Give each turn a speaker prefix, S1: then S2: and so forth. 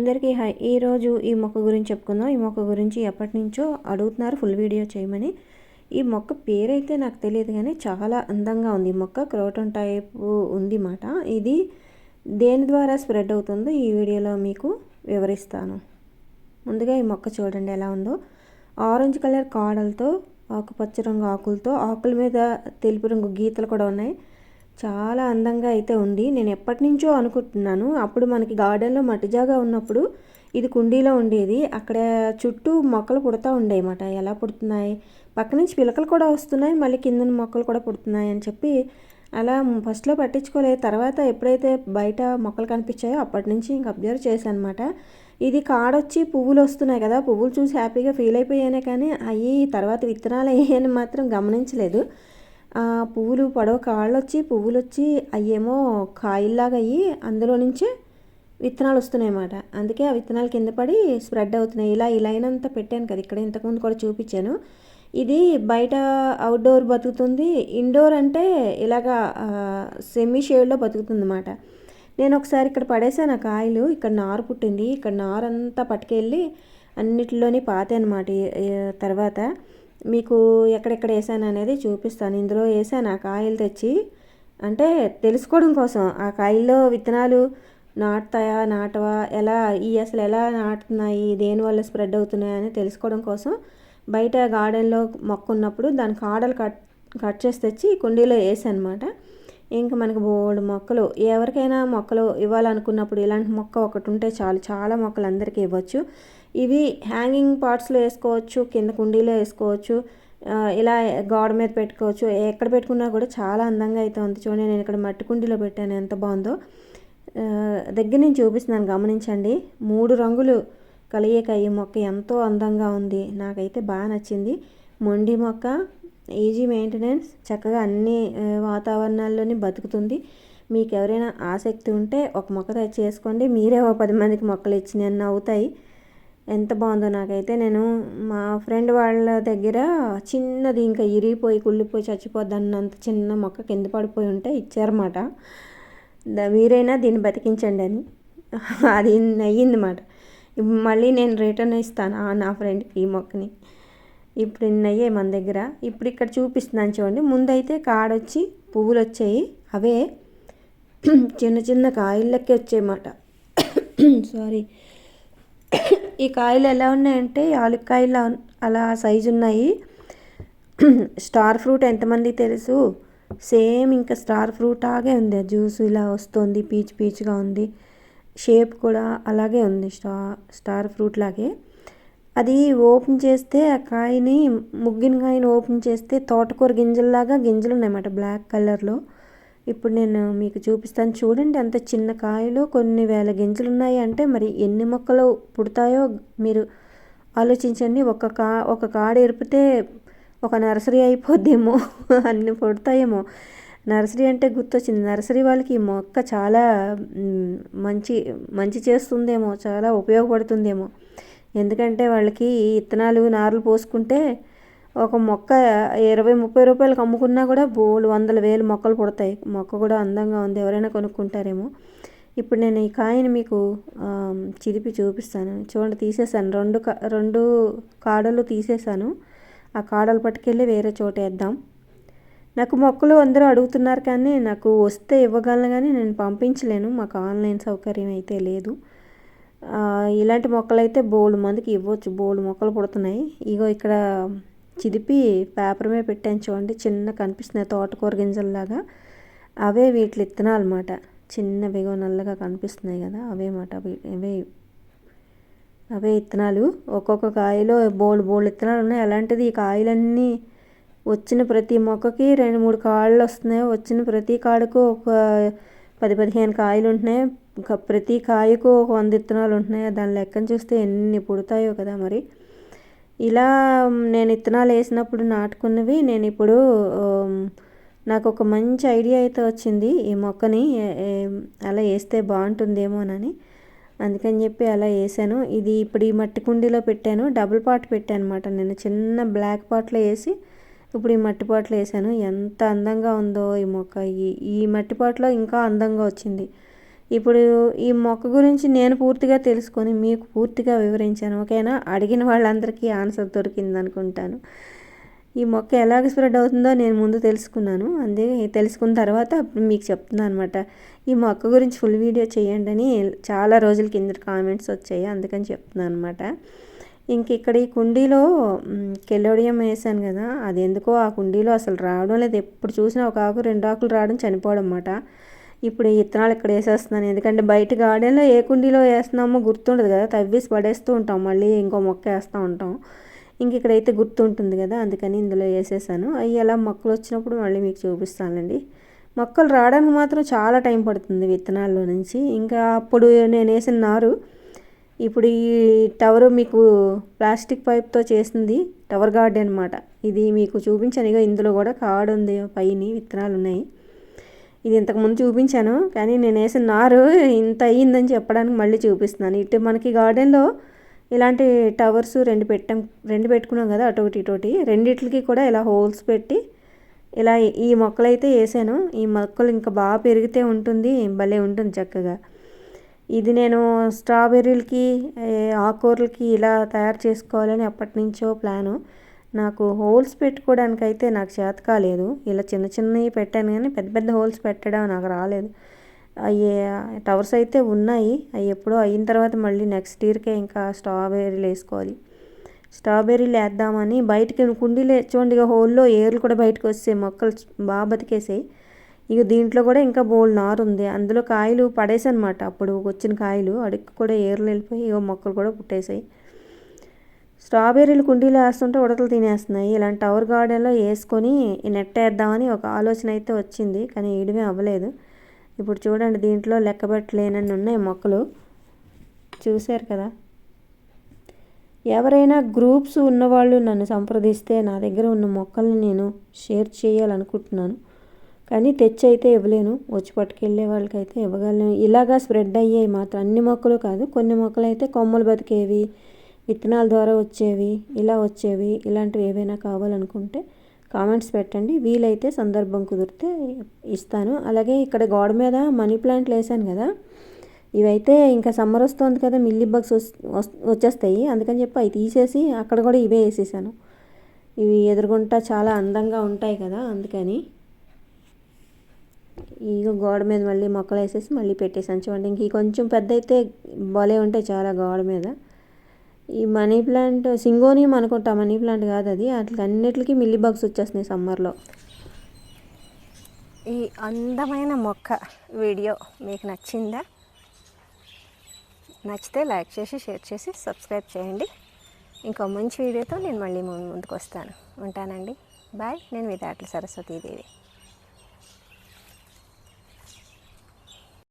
S1: అందరికీ హాయ్. ఈరోజు ఈ మొక్క గురించి చెప్పుకుందాం. ఈ మొక్క గురించి ఎప్పటి నుంచో అడుగుతున్నారు. ఫుల్ వీడియో చేయమని. ఈ మొక్క పేరైతే నాకు తెలియదు కానీ చాలా అందంగా ఉంది. ఈ మొక్క క్రోటన్ టైప్ ఉంది మాట. ఇది దేని ద్వారా స్ప్రెడ్ అవుతుందో ఈ వీడియోలో మీకు వివరిస్తాను. ముందుగా ఈ మొక్క చూడండి ఎలా ఉందో. ఆరెంజ్ కలర్ కాడలతో ఆకుపచ్చ రంగు ఆకులతో ఆకుల మీద తెలుపు రంగు గీతలు కూడా ఉన్నాయి. చాలా అందంగా అయితే ఉంది. నేను ఎప్పటి నుంచో అనుకుంటున్నాను. అప్పుడు మనకి గార్డెన్లో మట్టి జాగా ఉన్నప్పుడు ఇది కుండీలో ఉండేది. అక్కడ చుట్టూ మొక్కలు పుడతా ఉండేయమాట ఎలా పుడుతున్నాయి? పక్క నుంచి పిలకలు కూడా వస్తున్నాయి. మళ్ళీ కింద మొక్కలు కూడా పుడుతున్నాయి అని చెప్పి అలా ఫస్ట్లో పట్టించుకోలేదు. తర్వాత ఎప్పుడైతే బయట మొక్కలు కనిపించాయో అప్పటి నుంచి ఇంక అబ్జర్వ్ చేశాను అనమాట ఇది కాడొచ్చి పువ్వులు వస్తున్నాయి కదా. పువ్వులు చూసి హ్యాపీగా ఫీల్ అయిపోయానే కానీ అవి తర్వాత విత్తనాలు అయ్యాయని మాత్రం గమనించలేదు. పువ్వులు పడవ కాళ్ళు వచ్చి పువ్వులు వచ్చి అయ్యేమో కాయల్లాగా అయ్యి అందులో నుంచే విత్తనాలు వస్తున్నాయి అన్నమాట అందుకే ఆ విత్తనాలు కింద పడి స్ప్రెడ్ అవుతున్నాయి. ఇలా ఇలా అయినంత పెట్టాను కదా ఇక్కడ ఇంతకుముందు కూడా చూపించాను. ఇది బయట అవుట్డోర్ బతుకుతుంది. ఇండోర్ అంటే ఇలాగా సెమీ షేడ్లో బతుకుతుంది అన్నమాట నేను ఒకసారి ఇక్కడ పడేసాను ఆ కాయలు. ఇక్కడ నారు పుట్టింది. ఇక్కడ నారు అంతా పట్టుకెళ్ళి అన్నిటిలోని పాతే అనమాట తర్వాత మీకు ఎక్కడెక్కడ వేసాను అనేది చూపిస్తాను. ఇందులో వేసాను ఆ కాయలు తెచ్చి. అంటే తెలుసుకోవడం కోసం ఆ కాయల్లో విత్తనాలు నాటుతాయా నాటవా ఎలా ఈ అసలు ఎలా నాటుతున్నాయి దేనివల్ల స్ప్రెడ్ అవుతున్నాయి అని తెలుసుకోవడం కోసం బయట గార్డెన్లో మొక్క ఉన్నప్పుడు దాని కాడలు కట్ కట్ చేసి తెచ్చి కుండీలో వేసాను అనమాట ఇంకా మనకి బోల్డ్ మొక్కలు. ఎవరికైనా మొక్కలు ఇవ్వాలనుకున్నప్పుడు ఇలాంటి మొక్క ఒకటి ఉంటే చాలు. చాలా మొక్కలు అందరికీ ఇవ్వచ్చు. ఇవి హ్యాంగింగ్ పార్ట్స్లో వేసుకోవచ్చు కింద కుండీలో వేసుకోవచ్చు ఇలా గోడ మీద పెట్టుకోవచ్చు. ఎక్కడ పెట్టుకున్నా కూడా చాలా అందంగా అయితే ఉంది. చూడండి నేను ఇక్కడ మట్టి కుండీలో పెట్టాను. ఎంత బాగుందో. దగ్గర నుంచి చూపిస్తున్నాను గమనించండి. మూడు రంగులు కలియక ఈ మొక్క ఎంతో అందంగా ఉంది. నాకైతే బాగా నచ్చింది. మొండి మొక్క ఈజీ మెయింటెనెన్స్ చక్కగా అన్ని వాతావరణాల్లోనే బతుకుతుంది. మీకు ఎవరైనా ఆసక్తి ఉంటే ఒక మొక్క తయారు చేసుకోండి. మీరే ఒక పది మందికి మొక్కలు ఇచ్చిన అవుతాయి ఎంత బాగుందో నాకైతే నేను మా ఫ్రెండ్ వాళ్ళ దగ్గర చిన్నది ఇంకా ఇరిగిపోయి కుళ్ళిపోయి చచ్చిపోద్ది అన్నంత చిన్న మొక్క కింద పడిపోయి ఉంటే ఇచ్చారన్నమాట. మీరైనా దీన్ని బతికించండి అని. అది అయ్యిందన్నమాట మళ్ళీ నేను రిటర్న్ ఇస్తాను నా ఫ్రెండ్కి ఈ మొక్కని. ఇప్పుడు ఇన్నయ్యే మన దగ్గర. ఇప్పుడు ఇక్కడ చూపిస్తున్నాను చూడండి. ముందైతే కాడొచ్చి పువ్వులు వచ్చాయి అవే చిన్న చిన్న కాయలకి వచ్చాయన్నమాట సారీ ఈ కాయలు ఎలా ఉన్నాయంటే ఆలుకాయలు అలా సైజు ఉన్నాయి. స్టార్ ఫ్రూట్ ఎంతమంది తెలుసు? సేమ్ ఇంకా స్టార్ ఫ్రూట్ ఆగే ఉంది. ఆ జ్యూస్ ఇలా వస్తుంది పీచ్ పీచ్గా ఉంది. షేప్ కూడా అలాగే ఉంది. స్టా స్టార్ ఫ్రూట్ లాగే. అది ఓపెన్ చేస్తే ఆ కాయని ముగ్గిన కాయని ఓపెన్ చేస్తే తోటకూర గింజల్లాగా గింజలు ఉన్నాయన్నమాట బ్లాక్ కలర్లో. ఇప్పుడు నేను మీకు చూపిస్తాను. చూడండి అంత చిన్న కాయలు కొన్ని వేల గింజలు ఉన్నాయి అంటే మరి ఎన్ని మొక్కలు పుడతాయో మీరు ఆలోచించండి. ఒక కా ఒక కాడ ఎరిపితే ఒక నర్సరీ అయిపోద్దేమో అన్ని పుడతాయేమో. నర్సరీ అంటే గుర్తొచ్చింది. నర్సరీ వాళ్ళకి ఈ మొక్క చాలా మంచి మంచి చేస్తుందేమో చాలా ఉపయోగపడుతుందేమో. ఎందుకంటే వాళ్ళకి ఇత్తనాలు నారులు పోసుకుంటే ఒక మొక్క ఇరవై ముప్పై రూపాయలకు అమ్ముకున్నా కూడా బోలు వందల వేలు మొక్కలు పుడతాయి. మొక్క కూడా అందంగా ఉంది. ఎవరైనా కొనుక్కుంటారేమో. ఇప్పుడు నేను ఈ కాయని మీకు చిరిపి చూపిస్తాను. చూడండి తీసేసాను. రెండు కా రెండు కాడలు తీసేసాను. ఆ కాడలు పట్టుకెళ్ళి వేరే చోట వేద్దాం. నాకు మొక్కలు అందరూ అడుగుతున్నారు కానీ నాకు వస్తే ఇవ్వగలను కానీ నేను పంపించలేను. మాకు ఆన్లైన్ సౌకర్యం అయితే లేదు. ఇలాంటి మొక్కలు అయితే బోల్డ్ మందికి ఇవ్వచ్చు బోల్డ్ మొక్కలు పుడుతున్నాయి. ఇగో ఇక్కడ చిదిపి పేపర్ మీద పెట్టాను చూడండి చిన్న కనిపిస్తున్నాయి తోటకూర గింజల్లాగా. అవే వీటి విత్తనాలు అనమాట చిన్నవిగో నల్లగా కనిపిస్తున్నాయి కదా అవే మాట అవే అవే విత్తనాలు ఒక్కొక్క కాయలో బోల్డ్ బోల్డ్ విత్తనాలు ఉన్నాయి. అలాంటిది ఈ కాయలన్నీ వచ్చిన ప్రతి మొక్కకి రెండు మూడు కాళ్ళు వస్తున్నాయి. వచ్చిన ప్రతి కాడకు ఒక పది పదిహేను కాయలు ఉంటున్నాయి. ప్రతి కాయకు ఒక వంద విత్తనాలు ఉంటున్నాయి. దాని లెక్కను చూస్తే ఎన్ని పుడతాయో కదా మరి. ఇలా నేను విత్తనాలు వేసినప్పుడు నాటుకున్నవి నేను ఇప్పుడు నాకు ఒక మంచి ఐడియా అయితే వచ్చింది. ఈ మొక్కని అలా వేస్తే బాగుంటుందేమోనని అందుకని చెప్పి అలా వేసాను. ఇది ఇప్పుడు ఈ మట్టి కుండీలో పెట్టాను. డబుల్ పాట్ పెట్టాను అనమాట నేను చిన్న బ్లాక్ పాట్లో వేసి ఇప్పుడు ఈ మట్టి పాట్లు వేసాను. ఎంత అందంగా ఉందో ఈ మొక్క. ఈ ఈ మట్టి పాటలో ఇంకా అందంగా వచ్చింది. ఇప్పుడు ఈ మొక్క గురించి నేను పూర్తిగా తెలుసుకొని మీకు పూర్తిగా వివరించాను ఓకేనా? అడిగిన వాళ్ళందరికీ ఆన్సర్ దొరికింది అనుకుంటాను ఈ మొక్క ఎలాగ స్ప్రెడ్ అవుతుందో నేను ముందు తెలుసుకున్నాను. అందే తెలుసుకున్న తర్వాత అప్పుడు మీకు చెప్తున్నాను అనమాట ఈ మొక్క గురించి ఫుల్ వీడియో చేయండి అని చాలా రోజుల కింద కామెంట్స్ వచ్చాయి అందుకని చెప్తున్నాను అనమాట ఇంక ఇక్కడ ఈ కుండీలో కెలోడియం వేసాను కదా అది ఎందుకో ఆ కుండీలో అసలు రావడం లేదు. ఎప్పుడు చూసినా ఒక ఆకు రెండు ఆకులు రావడం చనిపోవడం అన్నమాట. ఇప్పుడు ఈ విత్తనాలు ఇక్కడ వేసేస్తున్నాను. ఎందుకంటే బయట గార్డెన్లో ఏ కుండీలో వేస్తున్నామో గుర్తుండదు కదా. తవ్వేసి పడేస్తూ ఉంటాం. మళ్ళీ ఇంకో మొక్క వేస్తూ ఉంటాం. ఇంక ఇక్కడైతే గుర్తుంటుంది కదా. అందుకని ఇందులో వేసేసాను. అవి అలా మొక్కలు వచ్చినప్పుడు మళ్ళీ మీకు చూపిస్తానండి మొక్కలు రావడానికి మాత్రం చాలా టైం పడుతుంది విత్తనాల్లో నుంచి. ఇంకా అప్పుడు నేను వేసిన నారు ఇప్పుడు ఈ టవర్ మీకు ప్లాస్టిక్ పైప్తో చేసింది టవర్ గార్డెన్ అనమాట ఇది మీకు చూపించాను. ఇక ఇందులో కూడా కాడు ఉంది. పైన విత్తనాలు ఉన్నాయి. ఇది ఇంతకుముందు చూపించాను కానీ నేను వేసిన నారు ఇంత అయ్యిందని చెప్పడానికి మళ్ళీ చూపిస్తున్నాను. ఇటు మనకి గార్డెన్లో ఇలాంటి టవర్స్ రెండు పెట్టాం రెండు పెట్టుకున్నాం కదా అటొకటి ఇటోటి రెండిట్లకి కూడా ఇలా హోల్స్ పెట్టి ఇలా ఈ మొక్కలైతే వేసాను. ఈ మొక్కలు ఇంకా బాగా పెరిగితే ఉంటుంది భలే ఉంటుంది చక్కగా. ఇది నేను స్ట్రాబెర్రీలకి ఆకూరలకి ఇలా తయారు చేసుకోవాలని అప్పటి నుంచో ప్లాను. నాకు హోల్స్ పెట్టుకోవడానికి అయితే నాకు చేత కాలేదు ఇలా చిన్న చిన్నవి పెట్టాను కానీ పెద్ద పెద్ద హోల్స్ పెట్టడం నాకు రాలేదు. అవి టవర్స్ అయితే ఉన్నాయి. అవి ఎప్పుడో అయిన తర్వాత మళ్ళీ నెక్స్ట్ ఇయర్కే ఇంకా స్ట్రాబెర్రీలు వేసుకోవాలి. స్ట్రాబెర్రీలు వేద్దామని బయటికి కుండీలు చూడండి ఇక హోల్లో ఏర్లు కూడా బయటకు వస్తే మొక్కలు బాగా బతికేసాయి. ఇక దీంట్లో కూడా ఇంకా బోల్ నారు ఉంది. అందులో కాయలు పడేసనమాట అప్పుడు వచ్చిన కాయలు అడుక్కు కూడా ఏర్లు వెళ్ళిపోయి ఇక మొక్కలు కూడా పుట్టేసాయి. స్ట్రాబెర్రీలు కుండీలో వేస్తుంటే ఉడతలు తినేస్తున్నాయి. ఇలాంటి టవర్ గార్డెన్లో వేసుకొని నెట్ వేద్దామని ఒక ఆలోచన అయితే వచ్చింది కానీ వేయడమే అవ్వలేదు. ఇప్పుడు చూడండి దీంట్లో లెక్కబెట్టలేనని ఉన్నాయి మొక్కలు. చూశారు కదా? ఎవరైనా గ్రూప్స్ ఉన్నవాళ్ళు నన్ను సంప్రదిస్తే నా దగ్గర ఉన్న మొక్కల్ని నేను షేర్ చేయాలనుకుంటున్నాను. కానీ తెచ్చి అయితే ఇవ్వలేను. వచ్చి పట్టుకెళ్ళే వాళ్ళకైతే ఇవ్వగలను. ఇలాగా స్ప్రెడ్ అయ్యాయి మాత్రం అన్ని మొక్కలు కాదు కొన్ని మొక్కలు అయితే కొమ్మలు బతికేవి విత్తనాల ద్వారా వచ్చేవి ఇలా వచ్చేవి ఇలాంటివి ఏవైనా కావాలనుకుంటే కామెంట్స్ పెట్టండి. వీలైతే సందర్భం కుదిరితే ఇస్తాను. అలాగే ఇక్కడ గోడ మీద మనీ ప్లాంట్లు వేసాను కదా ఇవైతే ఇంకా సమ్మర్ వస్తుంది కదా మిల్లీ బగ్స్ వచ్చేస్తాయి. అందుకని చెప్పి అవి తీసేసి అక్కడ కూడా ఇవే వేసేసాను. ఇవి ఎదురుగుంటా చాలా అందంగా ఉంటాయి కదా అందుకని ఇక గోడ మీద మళ్ళీ మొక్కలు వేసేసి మళ్ళీ పెట్టేసాను చూడండి ఇంక కొంచెం పెద్ద అయితే భలే ఉంటాయి చాలా గోడ మీద. ఈ మనీ ప్లాంట్ సింగోనియం అనుకుంటా మనీ ప్లాంట్ కాదు అది. వాటికి అన్నిటికీ మిల్లీ బగ్స్ వచ్చేస్తున్నాయి సమ్మర్లో.
S2: ఈ అందమైన మొక్క వీడియో మీకు నచ్చిందా? నచ్చితే లైక్ చేసి షేర్ చేసి సబ్స్క్రైబ్ చేయండి. ఇంకో మంచి వీడియోతో నేను మళ్ళీ ముందుకు వస్తాను ఉంటానండి. బాయ్. నేను మీ విదాట్ల సరస్వతీదేవి.